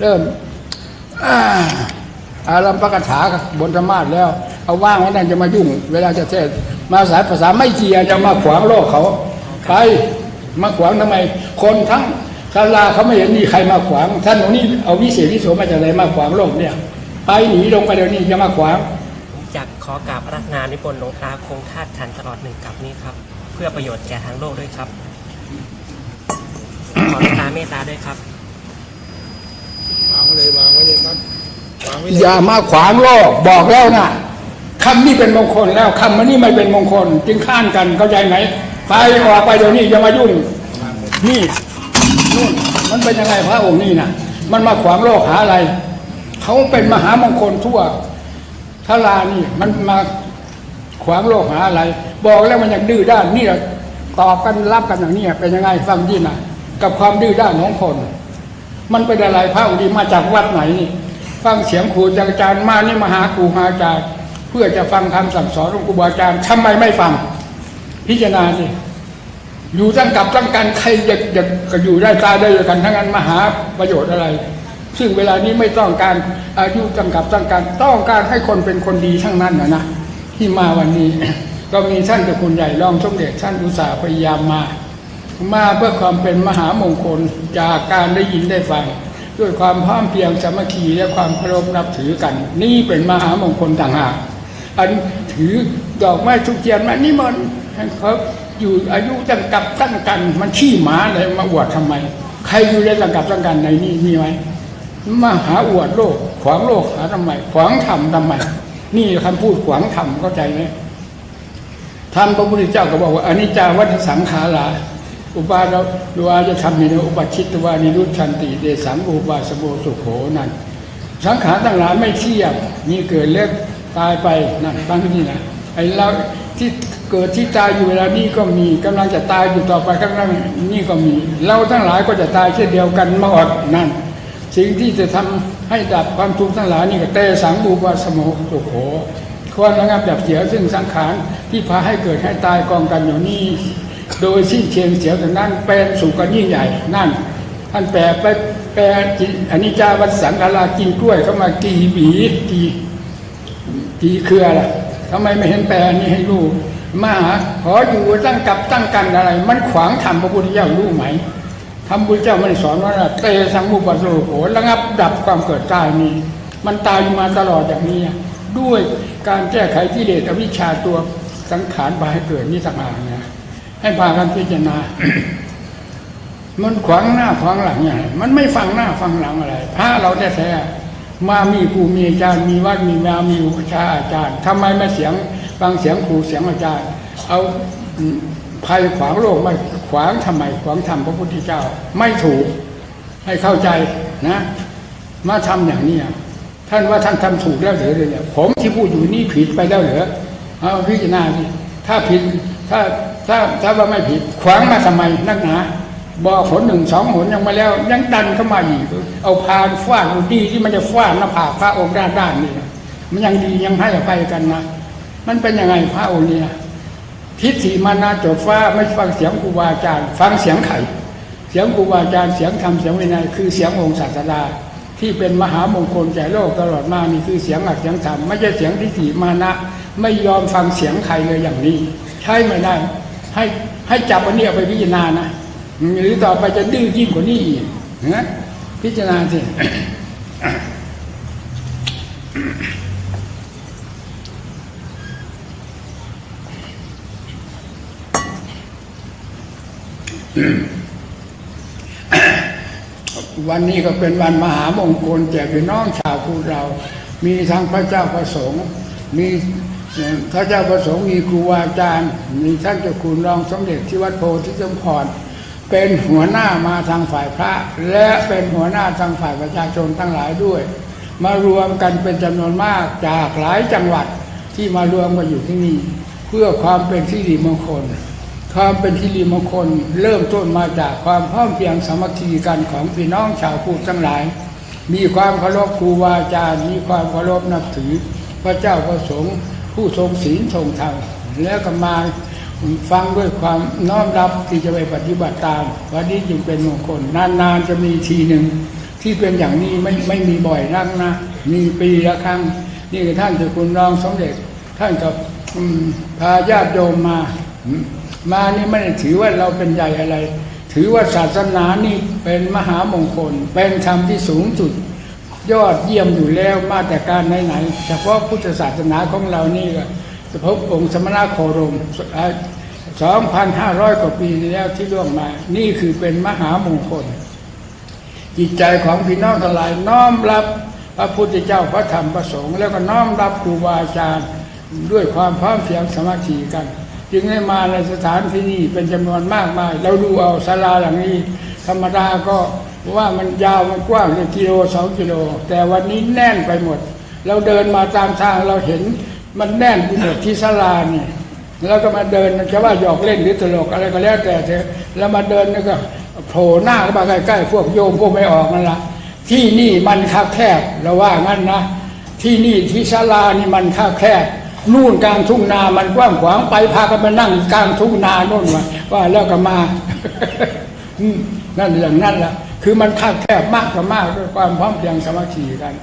เริ่มอ่าอารัมปกถาบนธรรมาสแล้ว เอาว่างไว้นั่นจะมายุ่ง เวลาจะเทศน์มาสายภาษาไม่เจียจะมาขวางโลกเขา ไปมาขวางทำไม คนทั้งชาลาเขาไม่เห็นมีใครมาขวาง ท่านตรงนี้เอาวิเศษวิโสมาจากไหนมาขวางโลกเนี่ย ไปหนีลงไปเดี๋ยวนี้จะมาขวางจากขอกราบรัตนานิพนธ์หลวงตาคงธาตุขันธ์ตลอดหนึ่งกับนี้ครับ เพื่อประโยชน์แก่ทางโลกด้วยครับขอหลวงตาเมตตาด้วยครับวางไว้ เลยวางไว้เลยครับวางไว้เลยอย่ามาขวางโลกบอกแล้วนะคำนี้เป็นมงคลแล้วคำมันนี้ไม่เป็นมงคล จึงข้านกันเข้าใจไหมไปออกไปเดี๋ยวนี้อย่ามายุ่ง นี่นู่นมันเป็นยังไงพระองค์นี่นะมันมาขวางโลกหาอะไรเขาเป็นมหามงคลทั่วทลานี่มันมาขวางโลกหาอะไร บอกแล้วมันยังดื้อด้านนี่แหละตอบกันรับกันอย่างนี้เป็นยังไงฟังที่นะกับความดื้อด้านของคน มันเป็นอะไรพระองค์นี้มาจากวัดไหนนี่ฟังเสียงครูอาจารย์มานี่มาหาครูหาอาจารย์เพื่อจะฟังคำสั่งสอนของครูบาอาจารย์ทำไมไม่ฟัง พิจารณาสิอยู่ตั้งกับตั้งกันใครจะจะก็อยู่ได้ตายได้ด้วยกันทั้งนั้นมาหาประโยชน์อะไร ซึ่งเวลานี้ไม่ต้องการอายุตั้งกับตั้งกันต้องการให้คนเป็นคนดีทั้งนั้นนะนะที่มาวันนี้ ก็มีท่านเจ้าคุณใหญ่รองสมเด็จท่านอุตสาห์พยายามมา มาเพื่อความเป็นมหามงคลจากการได้ยินได้ฟัง ด้วยความพร้อมเพียงสามัคคีและความเคารพนับถือกัน นี่เป็นมหามงคลต่างหากอันถือดอกไม้ทุกเทียนมานี่มันให้เขาอยู่อายุตั้งกับตั้งกันมันขี้หมาเลยมาอวดทำไม ใครอยู่ในตั้งกับตั้งกันในนี้มีไหมมาหาอวดโลก ขวางโลกหาทำไม ขวางธรรมทำไม นี่คำพูดขวางธรรมเข้าใจไหมท่านพระพุทธเจ้าก็บอกว่าอนิจจาวัฏสังขารา อุปาเราดูอาจะทำมีนอุปชิตวานิรุชันติเดสังอุปาสโบสุโขนั่นสังขารทั้งหลายไม่เที่ยงมีเกิดเล็กตายไปนั่นบางที่นะไอ้เราที่เกิดที่ตายอยู่เวลานี้ก็มีกำลังจะตายอยู่ต่อไปข้างหน้านี่ก็มี เราทั้งหลายก็จะตายเช่นเดียวกันหมดนั่น สิ่งที่จะทำให้ดับความทุกข์ทั้งหลายนี่ก็เตสังบูปาสโมสุโขควรระงับดับเสียซึ่งสังขารที่พาให้เกิดให้ตายกองกันอยู่นี้ โดยสิ้นเชิงเสียจากนั้นเป็นสุขกันยิ่งใหญ่นั่น ท่านแปลไปแปลจิอนิจจาวัสังขารากินกล้วยเข้ามากี่หวีกี่กี่เครือล่ะทำไมไม่เห็นแปลนี้ให้รู้มาขออยู่ตั้งกับตั้งกันอะไร มันขวางธรรมพระพุทธเจ้ารู้ไหมธรรมพุทธเจ้าไม่ได้สอนว่าเตสังมุปปะโสโหระงับดับความเกิดตายนี้ มันตายมาตลอดอย่างนี้ ด้วยการแก้ไขกิเลสอวิชชาตัวสังขารพาให้เกิดนี่ต่างหากนะ ให้พากันพิจารณา มันขวางหน้าขวางหลังอย่างไรมันไม่ฟังหน้าฟังหลังอะไร พระเราแท้ๆมามีครูมีอาจารย์มีวัดมีวามีอุปชาอาจารย์ทำไมไม่เสียงฟังเสียงครูเสียงอาจารย์ เอาภัยขวางโลกไม่ขวางทำไมขวางธรรมพระพุทธเจ้า ไม่ถูกให้เข้าใจนะ มาทำอย่างนี้ท่านว่าท่านทำถูกแล้วหรือเนี่ยผมที่พูดอยู่นี่ผิดไปแล้วเหรือเอาพิจารณาดิถ้าผิดถ้า ถ้าถ้าว่าไม่ผิดขวางมาทำไมนักหนาบอกหนหนึ่งสองหนยังมาแล้ว ยังดันเข้ามาอีก เอาพานฟาดดูดีที่มันจะฟาดหน้าผากพระองค์ด้านด้านนี่นะมันยังดียังให้อภัยกันนะมันเป็นยังไงพระองค์เนี่ยทิฏฐิมานาจดฟ้าไม่ฟังเสียงครูบาอาจารย์ ฟังเสียงไข่เสียงครูบาอาจารย์เสียงธรรมเสียงวินัยคือเสียงองค์ศาสดาที่เป็นมหามงคลแก่โลกตลอดมานี่คือเสียงหลักเสียงธรรมไม่ใช่เสียงทิฏฐิมานะ ไม่ยอมฟังเสียงใครเลยอย่างนี้ ใช่ไม่ได้ ให้ให้จับอันนี้เอาไปพิจารณานะหรือต่อไปจะดื้อยิ่งกว่านี้อีกนะพิจารณาสิวันนี้ก็เป็นวันมหามงคลแก่พี่น้องชาวพุทธเรา มีทั้งพระเจ้าประสงค์มี พระเจ้าประสงค์มีครูอาจารย์ มีท่านเจ้าคุณรองสมเด็จที่วัดโพธิสมพรเป็นหัวหน้ามาทางฝ่ายพระ และเป็นหัวหน้าทางฝ่ายประชาชนทั้งหลายด้วย มารวมกันเป็นจำนวนมากจากหลายจังหวัดที่มารวมกันอยู่ที่นี่ เพื่อความเป็นสิริมงคล ความเป็นที่รีมงคล เริ่มต้นมาจากความพร้อมเพียงสามัคคีกันของพี่น้องชาวพุทธทั้งหลาย มีความเคารพครูบาอาจารย์มีความเคารพนับถือพระเจ้าประสงค์ ผู้ทรงศีลทรงธรรมแล้วก็มาฟังด้วยความน้อมรับที่จะไปปฏิบัติตาม วันนี้จึงเป็นมงคลนานๆจะมีทีหนึ่งที่เป็นอย่างนี้ไม่ไม่มีบ่อยนักนะ มีปีละครั้ง นี่คือท่านเจ้าคุณรองสมเด็จ ท่านกับพาญาติโยมมามมานี่ไม่ได้ถือว่าเราเป็นใหญ่อะไร ถือว่าศาสนานี่เป็นมหามงคล เป็นธรรมที่สูงสุด ยอดเยี่ยมอยู่แล้วมาแต่การไหนๆเฉพาะพุทธศาสนาของเรานี่ก็พบองค์สมณะโคดม2,500 กว่าปีที่แล้วที่ล่วงมา นี่คือเป็นมหามงคล จิตใจของพี่น้องทั้งหลายน้อมรับพระพุทธเจ้าพระธรรมพระสงฆ์แล้วก็น้อมรับครูบาอาจารย์ด้วยความพร้อมเพียงสมัคคีกัน จึงได้มาในสถานที่นี้เป็นจำนวนมากมาย เราดูเอาศาลาหลังนี้ ธรรมดาก็ ว่ามันยาวมันกว้างเนี่ยกิโลสองกิโล แต่วันนี้แน่นไปหมด เราเดินมาตามทางเราเห็นมันแน่นไปหมดที่ศาลานี่แล้วก็มาเดินจะว่าหยอกเล่นหรือตลกอะไรก็แล้วแต่เถอะแล้วมาเดินแล้วก็โผล่หน้าเข้ามาใกล้ๆพวกโยมพวกไม่ออกนั่นละที่นี่มันคับแคบเราว่างั้นนะที่นี่ที่ศาลานี่มันคับแคบนู่นกลางทุ่งนามันกว้างขวางไปพากันมานั่งกลางทุ่งนาโน่นว่าว่าแล้วก็มานั่นอย่างนั้นแหละ คือมันคับแคบมากกับมากด้วยความพร้อมเพรียงสามัคคีกัน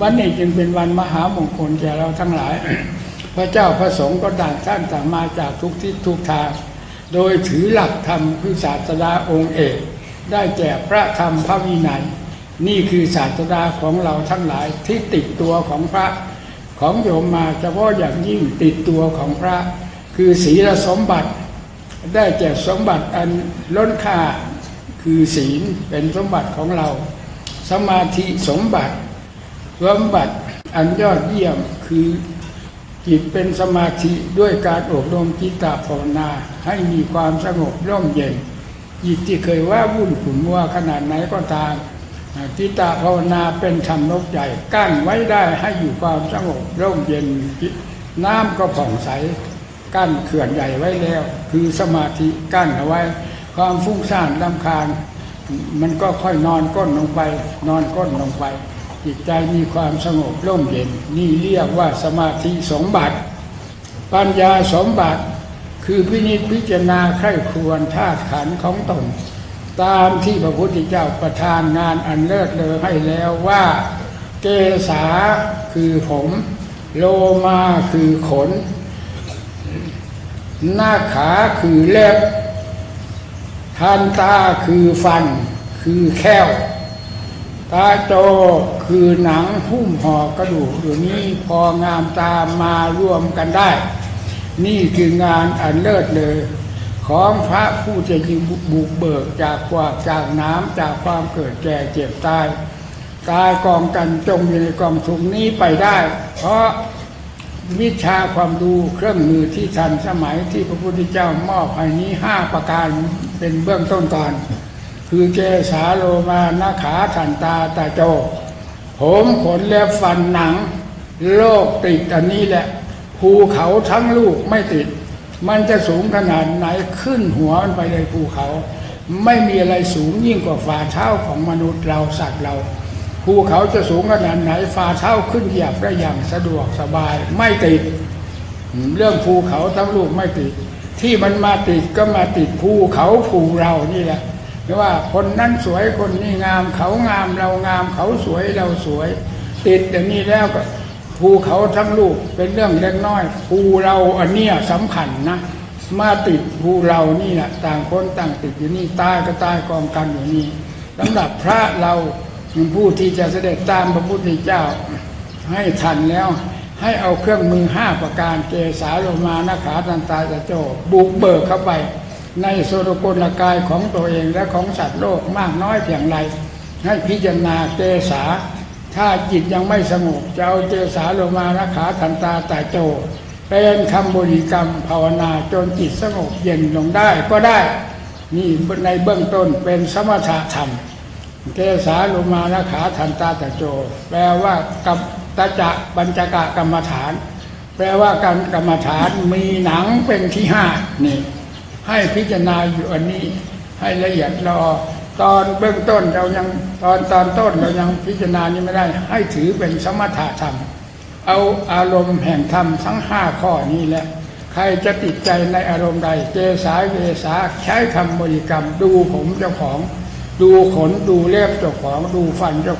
วันนี้จึงเป็นวันมหามงคลแก่เราทั้งหลาย พระเจ้าพระสงฆ์ก็ต่างท่านต่างมาจากทุกทิศทุกทาง โดยถือหลักธรรมคือศาสดาองค์เอกได้แก่พระธรรมพระวินัย นี่คือศาสดาของเราทั้งหลายที่ติดตัวของพระของโยมมาเฉพาะอย่างยิ่งติดตัวของพระ คือศีลสมบัติ ได้แก่สมบัติอันล้นค่า คือศีลเป็นสมบัติของเรา สมาธิสมบัติสมบัติอันยอดเยี่ยมคือจิตเป็นสมาธิด้วยการอบรมจิตตภาวนาให้มีความสงบร่มเย็นจิตที่เคยว่าวุ่นขุ่นมัวขนาดไหนก็ตามจิตตภาวนาเป็นธรรมนกใหญ่กั้นไว้ได้ให้อยู่ความสงบร่มเย็นน้ำก็ผ่องใสกั้นเขื่อนใหญ่ไว้แล้ว คือสมาธิกั้นเอาไว้ ความฟุ้งซ่านลำคาญ มันก็ค่อยนอนก้นลงไป นอนก้นลงไป จิตใจมีความสงบร่มเย็น นี่เรียกว่าสมาธิสมบัติ ปัญญาสมบัติ คือพินิจพิจารณาใคร่ครวญธาตุขันของตน ตามที่พระพุทธเจ้าประทานงานอันเลิศเลอให้แล้วว่าเกษาคือผม โลมาคือขน หน้าขาคือเล็บ ทันตาคือฟันคือแข้ว ตาโตคือหนังหุ้มห่อกระดูกอยู่นี้พองามตามมารวมกันได้ นี่คืองานอันเลิศเลย ของพระผู้จะยิงบุกเบิกจากกว่าจากน้ำจากความเกิดแก่เจ็บตายกายกองกันจมอยู่ในกองทุกนี้ไปได้ เพราะ วิชาความดูเครื่องมือที่ทันสมัยที่พระพุทธเจ้ามอบให้นี้ห้าประการเป็นเบื้องต้นก่อน คือเกสาโลมานาขาทันตาตาโจ ผมขนเล็บฟันหนัง โลกติดอันนี้แหละ ภูเขาทั้งลูกไม่ติด มันจะสูงขนาดไหนขึ้นหัวมันไปเลยภูเขา ไม่มีอะไรสูงยิ่งกว่าฝ่าเท้าของมนุษย์เราสัตว์เรา ภูเขาจะสูงขนาดไหนฝ่าเท้าขึ้นเหยียบได้อย่างสะดวกสบายไม่ติด เรื่องภูเขาทั้งลูกไม่ติด ที่มันมาติดก็มาติดภูเขาภูเรานี่แหละไม่ว่าคนนั้นสวยคนนี้งาม เขางามเรางามเขาสวยเราสวย ติดอย่างนี้แล้วก็ภูเขาทั้งลูกเป็นเรื่องเล็กน้อยภูเราอันเนี้ยสำคัญนะมาติดภูเรานี่แหละต่างคนต่างติดอยู่นี่ตายก็ตายกองกันอยู่นี่สำหรับพระเรา ผู้ที่จะเสด็จตามพระพุทธเจ้าให้ทันแล้ว ให้เอาเครื่องมือห้าประการเกสาโลมานาขาตันตาตะโจบุกเบิกเข้าไป ในโสรกลกายของตัวเองและของสัตว์โลกมากน้อยเพียงไรให้พิจารณาเกสา ถ้าจิตยังไม่สงบจะเอาเกสาโลมานาขาทันตาตาโจเป็นคำบริกรรมภาวนาจนจิตสงบเย็นลงได้ก็ได้ นี่ในเบื้องต้นเป็นสมถะธรรม เกสาโลมานาขาทันตาตะโจ แปลว่ากับตะจะปัญจกะกรรมฐาน แปลว่าการกรรมฐานมีหนังเป็นที่ห้านี่ ให้พิจารณาอยู่อันนี้ ให้ละเอียดรอตอนเบื้องต้นเรายังตอนตอนต้นเรายังพิจารณานี้ไม่ได้ ให้ถือเป็นสมถะธรรม เอาอารมณ์แห่งธรรมทั้งห้าข้อนี้แหละใครจะติดใจในอารมณ์ใด เจสาเกสาใช้คำบริกรรมดูผมเจ้าของ ดูขนดูเล็บเจ้าของดูฟันเจ้า